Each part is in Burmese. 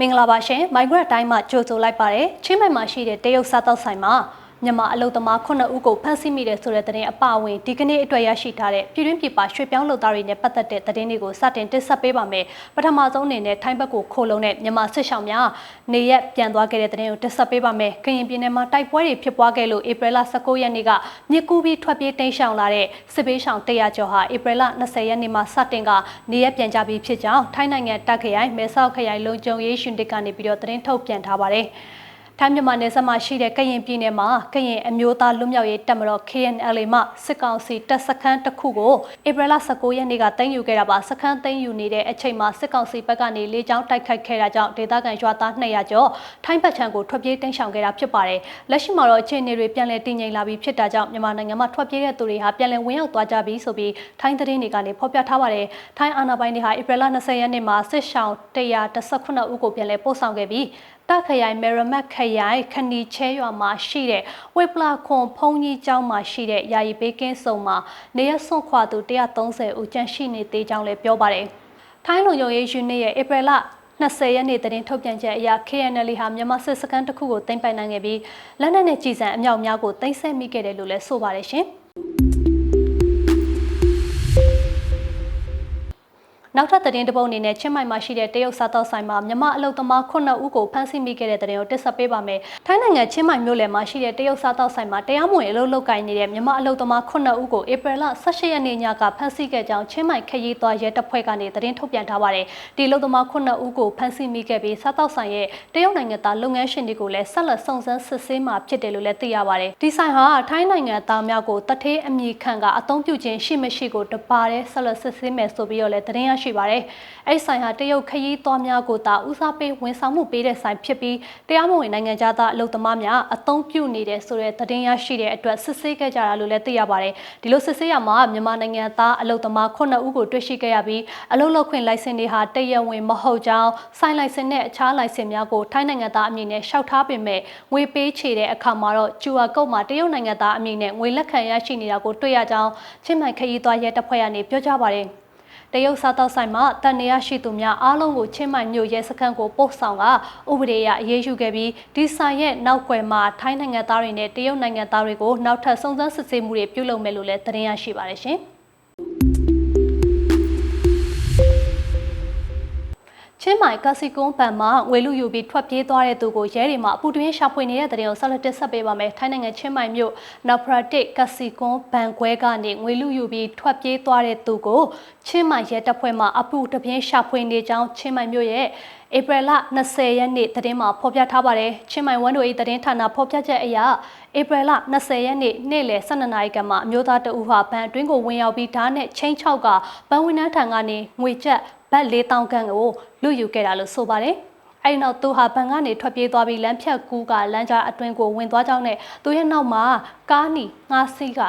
မင်္ဂလာပါရှင် Migrant တိုင်းမှာကြိုဆိုလိုက်ပါတယ်ချင်းမိုင်မှာရှိတဲ့တရုတ်စားတောက်ဆိုင်မှာ မြန်မာအလုံသမား9ဦးကိုဖမ်းဆီးမိတယ်ဆိုတဲ့သတင်းအပအဝင်ဒီကနေ့အတွက်ရရှိထားတဲ့ပြည်တွင်းပြည်ပရွှေ့ပြောင်းလုပ်သားတွေနဲ့ပတ်သက်တဲ့သတင်းတွေကိုစတင်တင်ဆက်ပေးပါမယ်ပထမဆုံးအနေနဲ့ထိုင်းဘက်ကိုခိုးလုံတဲ့မြန်မာစစ်ရှောင်းများနေရက်ပြန်သွားခဲ့တဲ့သတင်းကိုတင်ဆက်ပေးပါမယ်ကရင်ပြည်နယ်မှာတိုက်ပွဲတွေဖြစ်ပွားခဲ့လို့ဧပြီလ19ရက်နေ့ကမြစ်ကူးပြီးထွက်ပြေးတိမ်းရှောင်လာတဲ့စစ်ပေးရှောင်100ကျော်ဟာဧပြီလ20ရက်နေ့မှာစတင်ကနေရက်ပြန်ကြပြီးဖြစ်ကြောင်းထိုင်းနိုင်ငံတက်ခရိုင်မဲဆောက်ခရိုင်လုံခြုံရေးရှင်တစ်ကနေပြီးတော့သတင်းထုတ်ပြန်ထားပါတယ်။ ထိုင်းမြန်မာနယ်စပ်မှာရှိတဲ့ကရင်ပြည်နယ်မှာကရင်အမျိုးသားလွတ်မြောက်ရေးတပ်မတော် KNL မှစစ်ကောင်စီတပ်စခန်းတစ်ခုကိုဧပြီလ19ရက်နေ့ကတင်ယူခဲ့တာပါစခန်းတင်ယူနေတဲ့အချိန်မှာစစ်ကောင်စီဘက်ကနေလေကြောင်းတိုက်ခိုက်ခဲ့တာကြောင့်ဒေသခံရွာသား200ကျော်ထိုင်းဘက်ခြမ်းကိုထွက်ပြေးတိမ်းရှောင်ခဲ့တာဖြစ်ပါတယ်လက်ရှိမှာတော့အခြေအနေတွေပြန်လည်တည်ငြိမ်လာပြီးဖြစ်တာကြောင့်မြန်မာနိုင်ငံမှာထွက်ပြေးတဲ့သူတွေဟာပြန်လည်ဝင်ရောက်သွားကြပြီဆိုပြီးထိုင်းသတင်းတွေကနေဖော်ပြထားပါတယ်ထိုင်းအာဏာပိုင်တွေဟာဧပြီလ20ရက်နေ့မှာစစ်ရှောင်း118ဦးကိုပြန်လည်ပို့ဆောင်ခဲ့ပြီး တခရိုင်မေရမတ်ခရိုင်ခဏီချဲရွာမှာရှိတဲ့ဝေပလာခွန်ဖုန်ကြီးကျောင်းမှာရှိတဲ့ယာယီဘေးကင်းစုံမှာနေရဆွန့်ခွာသူ130ဦးကျန်ရှိနေသေးကြောင်းလည်းပြောပါတယ်။ထိုင်းလုံခြုံရေးယူနစ်ရဲ့ဧပြီလ20ရက်နေ့တရင်ထုတ်ပြန်ချက်အရ KNL ဟာမြန်မာစစ်စခန်းတစ်ခုကိုတင်ပိုင်နိုင်ခဲ့ပြီးလက်နက်နဲ့ကြီးစံအမြောက်များကိုတင်ဆက်မိခဲ့တယ်လို့လည်းဆိုပါတယ်ရှင်။ နောက်ထပ်သတင်းတစ်ပုဒ်အနေနဲ့ချင်းမိုင်မှာရှိတဲ့တရုတ်စားတောက်ဆိုင်မှာမြမအလုတ်သမား9ဦးကိုဖမ်းဆီးမိခဲ့တဲ့သတင်းကိုတင်ဆက်ပေးပါမယ်။ထိုင်းနိုင်ငံချင်းမိုင်မြို့လယ်မှာရှိတဲ့တရုတ်စားတောက်ဆိုင်မှာတရားမဝင်အလုပ်လုပ်ကိုင်နေတဲ့မြမအလုတ်သမား9ဦးကိုဧပြီလ18ရက်နေ့ညကဖမ်းဆီးခဲ့ကြောင်းချင်းမိုင်ခရီးသွားရဲတပ်ဖွဲ့ကနေသတင်းထုတ်ပြန်ထားပါတယ်။ဒီအလုတ်သမား9ဦးကိုဖမ်းဆီးမိခဲ့ပြီးစားတောက်ဆိုင်ရဲ့တရုတ်နိုင်ငံသားလုပ်ငန်းရှင်တွေကိုလည်းဆက်လက်စုံစမ်းစစ်ဆေးမှာဖြစ်တယ်လို့လည်းသိရပါတယ်။ဒီဆိုင်ဟာထိုင်းနိုင်ငံသားများကိုတထေးအမိခံကအသုံးပြုခြင်းရှိမရှိကိုတပါတဲ့ဆက်လက်စစ်ဆေးမယ်ဆိုပြီးတော့လည်းသတင်းရရှိပါတယ်။အဲ့ဆိုင်ဟာတရုတ်ခရီးသွားများကိုသာဦးစားပေးဝန်ဆောင်မှုပေးတဲ့ဆိုင်ဖြစ်ပြီးတရားမဝင်နိုင်ငံသားအလုပ်သမားများအသုံးပြုနေတဲ့ဆိုတဲ့သတင်းရရှိတဲ့အတွက်စစ်ဆေးခဲ့ကြတာလို့လည်းသိရပါတယ်။ဒီလိုစစ်ဆေးရမှာမြန်မာနိုင်ငံသားအလုပ်သမား9ဦးကိုတွေ့ရှိခဲ့ရပြီးအလုပ်လုပ်ခွင့်လိုင်စင်တွေဟာတရဝင်မဟုတ်ကြောင်းဆိုင်လိုင်စင်နဲ့အခြားလိုင်စင်များကိုထိုင်းနိုင်ငံသားအမည်နဲ့ရှောက်ထားပေမဲ့ငွေပေးချေတဲ့အခါမှာတော့ကျူအာကုတ်မှာတရုတ်နိုင်ငံသားအမည်နဲ့ငွေလက်ခံရရှိနေတာကိုတွေ့ရကြောင်းချင်းမိုင်ခရီးသွားရဲတပ်ဖွဲ့ကနေပြောကြားပါတယ်။ တရုတ်စားတောက်ဆိုင်မှာတန်နေရရှိသူများအားလုံးကိုချင်းမိုင်မြို့ရဲစခန်းကိုပို့ဆောင်ကဥပဒေအရအရေးယူခဲ့ပြီးဒီဆိုင်ရဲ့နောက်ွယ်မှာထိုင်းနိုင်ငံသားတွေနဲ့တရုတ်နိုင်ငံသားတွေကိုနောက်ထပ်စုံစမ်းစစ်ဆေးမှုတွေပြုလုပ်မယ်လို့လည်းသတင်းရရှိပါတယ်ရှင်။ ချင်းမိုင်ကစီကွန်ပန်မှာငွေလူယူပြီးထွက်ပြေးသွားတဲ့သူကိုရဲတွေမှအပူတွင်းရှာဖွေနေတဲ့တဲ့ကိုဆက်လက်တက်ဆက်ပေးပါမယ်။ထိုင်းနိုင်ငံချင်းမိုင်မြို့နော်ဖရာတစ်ကစီကွန်ဘန်ခွဲကနေငွေလူယူပြီးထွက်ပြေးသွားတဲ့သူကိုချင်းမိုင်ရဲတပ်ဖွဲ့မှအပူတပြင်းရှာဖွေနေကြောင်းချင်းမိုင်မြို့ရဲ့ဧပြီလ20ရက်နေ့သတင်းမှာဖော်ပြထားပါတယ်။ချင်းမိုင်ဝန်တို့၏သတင်းဌာနဖော်ပြချက်အရဧပြီလ20ရက်နေ့နေ့လယ်12နာရီကမှအမျိုးသားတအူဟာဘဏ်အတွင်းကိုဝင်ရောက်ပြီးဓာတ်နဲ့ချင်းချောက်ကဘဏ်ဝန်ထမ်းထံကနေငွေကျပ် ဘတ်4000ခန့်ကိုလူယူခဲ့တာလို့ဆိုပါတယ်။အဲ့နောက်သူဟာဘန်ကနေထွက်ပြေးသွားပြီးလမ်းဖြတ်ကူးကလမ်းကြားအတွင်းကိုဝင်သွားကြောင်းနဲ့သူရဲ့နောက်မှာကားနီငါးစီးက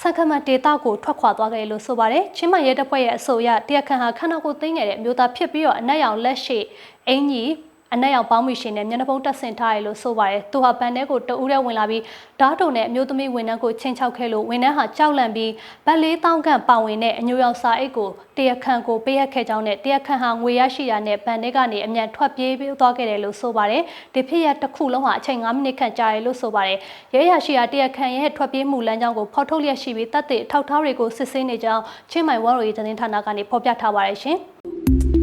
စက္ကမဒေတာကိုထွက်ခွာသွားကြတယ်လို့ဆိုပါတယ်။ချင်းမရဲတပ်ဖွဲ့ရဲ့အဆိုအရတရားခံဟာခန္ဓာကိုယ်သိမ်းခဲ့တဲ့မျိုးသားဖြစ်ပြီးတော့အနက်ရောင်လက်ရှိအင်ကြီး အနက်ရောင်ပေါင်းမိရှင်နဲ့မျက်နှာဖုံးတက်ဆင်ထားရလို့ဆိုပါတယ်သူဟာဘန်ထဲကိုတအူးထဲဝင်လာပြီးဓာတ်တုံနဲ့အမျိုးသမီးဝန်ထမ်းကိုချင်းချောက်ခဲ့လို့ဝန်ထမ်းဟာကြောက်လန့်ပြီးဗတ်လေးတောင်းခန့်ပါဝင်တဲ့အညိုရောင်စာအိတ်ကိုတရားခံကိုပေးရခဲ့ကြောင်းနဲ့တရားခံဟာငွေရရှိတာနဲ့ဘန်ထဲကနေအမြန်ထွက်ပြေးပြီးသွားခဲ့တယ်လို့ဆိုပါတယ်ဒီဖြစ်ရတစ်ခုလုံးဟာအချိန်9မိနစ်ခန့်ကြာတယ်လို့ဆိုပါတယ်ရဲရရှိတာတရားခံရဲ့ထွက်ပြေးမှုလမ်းကြောင်းကိုဖော်ထုတ်လျက်ရှိပြီးတပ်တဲ့အထောက်အထားတွေကိုစစ်ဆေးနေကြောင်းချင်းမိုင်ဝါရိုရေးသတင်းဌာနကနေဖော်ပြထားပါတယ်ရှင်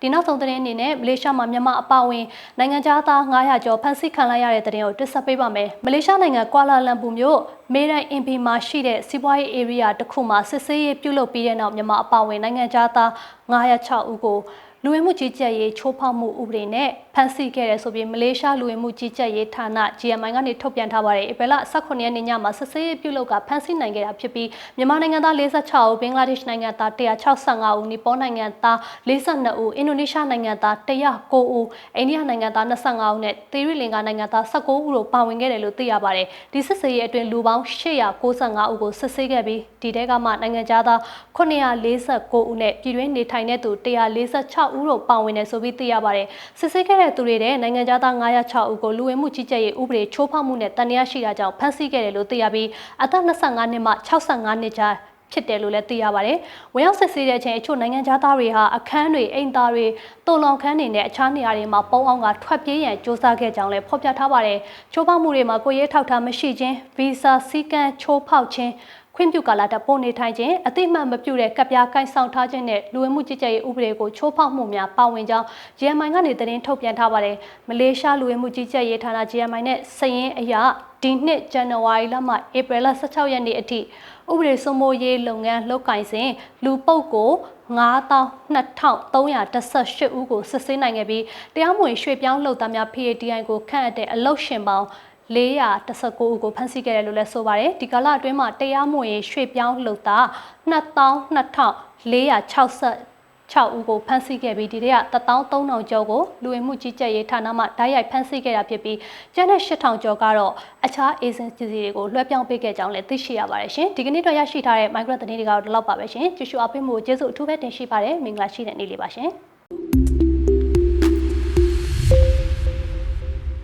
ဒီနောက်ဆုံးသတင်းအနေနဲ့မလေးရှားမှာမြန်မာအပါအဝင်နိုင်ငံသား900ကျော်ဖမ်းဆီးခံလိုက်ရတဲ့သတင်းကိုတင်ဆက်ပေးပါမယ်။မလေးရှားနိုင်ငံကွာလာလမ်ပူမြို့မေရန်အင်ပီမှာရှိတဲ့စီးပွားရေး area တစ်ခုမှာစစ်ဆေးရေးပြုလုပ်ပြီးတဲ့နောက်မြန်မာအပါအဝင်နိုင်ငံသား906ဦးကိုလူဝင်မှုကြီးကြပ်ရေးချိုးဖောက်မှုဥပဒေနဲ့ဖ မ်းဆီးခဲ့တယ်ဆိုပြီးမလေးရှားလူဝင်မှုကြီးကြပ်ရေးဌာန GMI ကနေထုတ်ပြန်ထားပါတယ်။ဧပြီလ18ရက်နေ့ညမှာစစ်ဆေးရေးပြုလုပ်ကဖမ်းဆီးနိုင်ခဲ့တာဖြစ်ပြီးမြန်မာနိုင်ငံသား46ဦးဘင်္ဂလားဒေ့ရှ်နိုင်ငံသား165ဦးနီပေါနိုင်ငံသား42ဦးအင်ဒိုနီးရှားနိုင်ငံသား109ဦးအိန္ဒိယနိုင်ငံသား25ဦးနဲ့သီရိလင်္ကာနိုင်ငံသား19ဦးတို့ပါဝင်ခဲ့တယ်လို့သိရပါတယ်။ဒီစစ်ဆေးရေးအတွင်းလူပေါင်း895ဦးကိုစစ်ဆေးခဲ့ပြီးဒီတဲကမှနိုင်ငံသား949ဦးနဲ့ပြည်တွင်းနေထိုင်တဲ့သူ146 6ဦးတို့ပါဝင်တယ်ဆိုပြီးသိရပါတယ်။စစ်ဆေးခဲ့တဲ့သူတွေတဲ့နိုင်ငံသား906ဦးကိုလူဝင်မှုကြီးကြပ်ရေးဥပဒေချိုးဖောက်မှုနဲ့တန်တရားရှိတာကြောင့်ဖမ်းဆီးခဲ့တယ်လို့သိရပြီးအသက်25နှစ်မှ65နှစ်ကြားဖြစ်တယ်လို့လည်းသိရပါတယ်။ဝင်ရောက်စစ်ဆေးတဲ့အချိန်အချို့နိုင်ငံသားတွေဟာအခန်းတွေအိမ်သားတွေတုံလောင်ခန်းတွေနဲ့အခြားနေရာတွေမှာပုံအောင်ကထွက်ပြေးရန်စ조사ခဲ့ကြောင်းလည်းဖော်ပြထားပါတယ်။ချိုးဖောက်မှုတွေမှာကိုရဲထောက်ထားမရှိခြင်းဗီဇာစည်းကမ်းချိုးဖောက်ခြင်း ခွင့်ပြုကာလတပို့နေထိုင်ခြင်းအသိမှတ်မပြုတဲ့ကပ်ပြားကိုင်ဆောင်ထားခြင်းနဲ့လူဝင်မှုကြီးကြပ်ရေးဥပဒေကိုချိုးဖောက်မှုများပါဝင်ကြောင်း GMI ကနေသတင်းထုတ်ပြန်ထားပါတယ်။မလေးရှားလူဝင်မှုကြီးကြပ်ရေးဌာန GMI နဲ့စည်ရင်းအရဒီနှစ်ဇန်နဝါရီလမှဧပြီလ16ရက်နေ့အထိဥပဒေစိုးမိုးရေးလုပ်ငန်းလုပ်ကင်စဉ်လူပုတ်ကို92,318ဦးကိုစစ်ဆေးနိုင်ခဲ့ပြီးတရားမဝင်ရွှေ့ပြောင်းလုပ်သားများ PADI ကိုခန့်အပ်တဲ့အလုတ်ရှင်ပေါင်း 419ဦးကိုဖမ်းဆီးခဲ့တယ်လို့လည်းဆိုပါတယ်ဒီကာလအတွင်းမှာတရားမဝင်ရွှေ့ပြောင်းလုပ်သား22,460 6ဦးကိုဖမ်းဆီးခဲ့ပြီးဒီတည်းက13000ကျော်ကိုလူဝင်မှုကြီးကြပ်ရေးဌာနမှဓာတ်ရိုက်ဖမ်းဆီးခဲ့တာဖြစ်ပြီးကျန်တဲ့8000ကျော်ကတော့အခြား agency တွေကိုလွှဲပြောင်းပေးခဲ့ကြောင်းလည်းသိရှိရပါတယ်ရှင်ဒီကနေ့တော့ရရှိထားတဲ့ micro သတင်းတွေကတော့ဒီလောက်ပါပဲရှင်ကြည့်ရှုအားပေးမှုကျေးဇူးအထူးပဲတင်ရှိပါတယ်မင်္ဂလာရှိတဲ့နေ့လေးပါရှင်